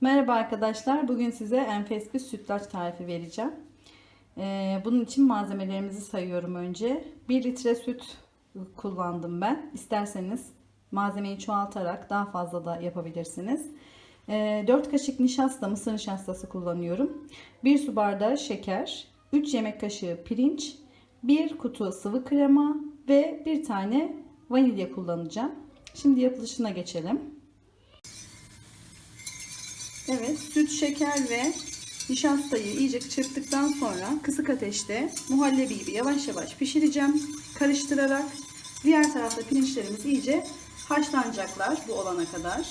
Merhaba arkadaşlar. Bugün size enfes bir sütlaç tarifi vereceğim. Ee, bunun için malzemelerimizi sayıyorum önce. 1 litre süt kullandım ben. İsterseniz malzemeyi çoğaltarak daha fazla da yapabilirsiniz. Ee, 4 kaşık nişasta, mısır nişastası kullanıyorum. 1 su bardağı şeker, 3 yemek kaşığı pirinç, 1 kutu sıvı krema ve 1 tane vanilya kullanacağım. Şimdi yapılışına geçelim. Evet, süt, şeker ve nişastayı iyice çırptıktan sonra kısık ateşte muhallebi gibi yavaş yavaş pişireceğim. Karıştırarak diğer tarafta pirinçlerimiz iyice haşlanacaklar bu olana kadar.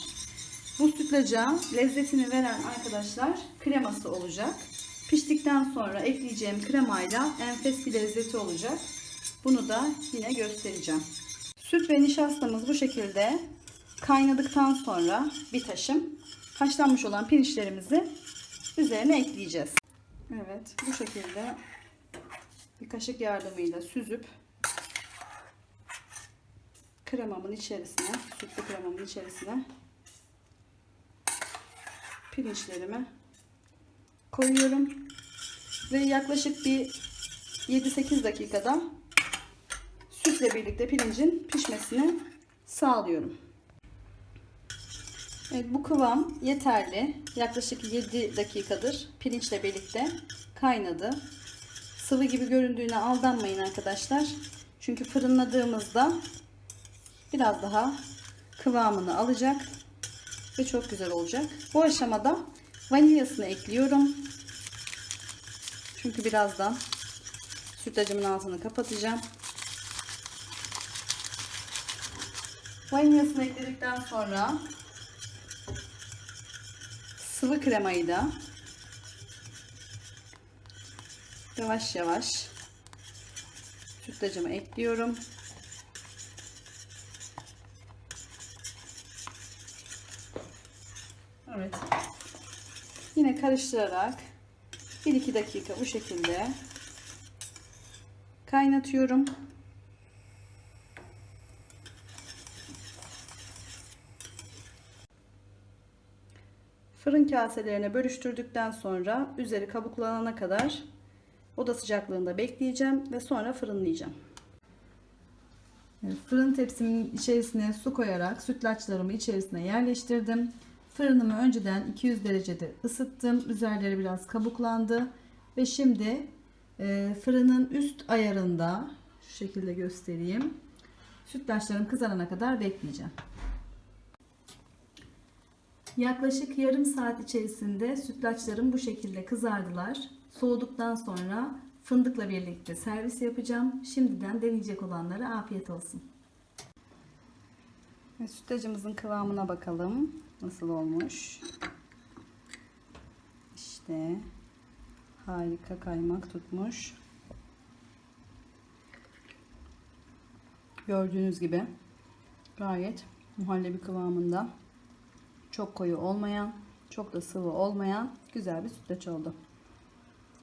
Bu sütlaca lezzetini veren arkadaşlar kreması olacak. Piştikten sonra ekleyeceğim kremayla enfes bir lezzeti olacak. Bunu da yine göstereceğim. Süt ve nişastamız bu şekilde kaynadıktan sonra bir taşım haşlanmış olan pirinçlerimizi üzerine ekleyeceğiz. Evet bu şekilde bir kaşık yardımıyla süzüp kremamın içerisine, sütlü kremamın içerisine pirinçlerimi koyuyorum. Ve yaklaşık bir 7-8 dakikada sütle birlikte pirincin pişmesini sağlıyorum. Evet, bu kıvam yeterli. Yaklaşık 7 dakikadır pirinçle birlikte kaynadı. Sıvı gibi göründüğüne aldanmayın arkadaşlar. Çünkü fırınladığımızda biraz daha kıvamını alacak ve çok güzel olacak. Bu aşamada vanilyasını ekliyorum. Çünkü birazdan sütlacımın altını kapatacağım. Vanilyasını ekledikten sonra sıvı kremayı da yavaş yavaş sütlacıma ekliyorum. Evet. Yine karıştırarak 1-2 dakika bu şekilde kaynatıyorum. Fırın kaselerine bölüştürdükten sonra üzeri kabuklanana kadar oda sıcaklığında bekleyeceğim ve sonra fırınlayacağım. fırın tepsimin içerisine su koyarak sütlaçlarımı içerisine yerleştirdim. Fırınımı önceden 200 derecede ısıttım. Üzerleri biraz kabuklandı. Ve şimdi e, fırının üst ayarında şu şekilde göstereyim. Sütlaçlarım kızarana kadar bekleyeceğim. Yaklaşık yarım saat içerisinde sütlaçlarım bu şekilde kızardılar. Soğuduktan sonra fındıkla birlikte servis yapacağım. Şimdiden deneyecek olanlara afiyet olsun. Sütlacımızın kıvamına bakalım. Nasıl olmuş? İşte harika kaymak tutmuş. Gördüğünüz gibi gayet muhallebi kıvamında. Çok koyu olmayan, çok da sıvı olmayan güzel bir sütlaç oldu.